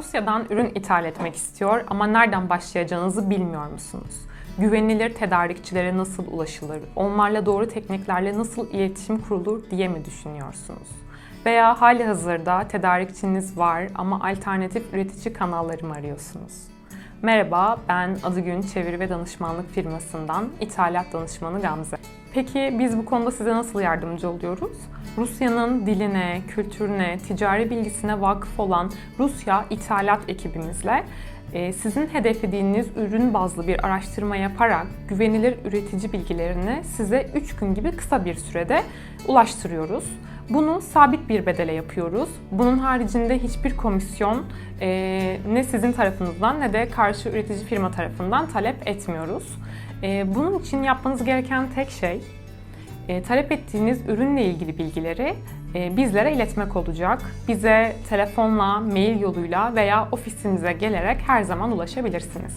Rusya'dan ürün ithal etmek istiyor ama nereden başlayacağınızı bilmiyor musunuz? Güvenilir tedarikçilere nasıl ulaşılır, onlarla doğru tekniklerle nasıl iletişim kurulur diye mi düşünüyorsunuz? Veya hali hazırda tedarikçiniz var ama alternatif üretici kanalları mı arıyorsunuz? Merhaba, ben Adıgün Çeviri ve Danışmanlık firmasından ithalat danışmanı Gamze. Peki biz bu konuda size nasıl yardımcı oluyoruz? Rusya'nın diline, kültürüne, ticari bilgisine vakıf olan Rusya ithalat ekibimizle sizin hedeflediğiniz ürün bazlı bir araştırma yaparak güvenilir üretici bilgilerini size 3 gün gibi kısa bir sürede ulaştırıyoruz. Bunu sabit bir bedele yapıyoruz. Bunun haricinde hiçbir komisyon e, ne sizin tarafınızdan ne de karşı üretici firma tarafından talep etmiyoruz. E, bunun için yapmanız gereken tek şey e, talep ettiğiniz ürünle ilgili bilgileri bizlere iletmek olacak. Bize telefonla, mail yoluyla veya ofisimize gelerek her zaman ulaşabilirsiniz.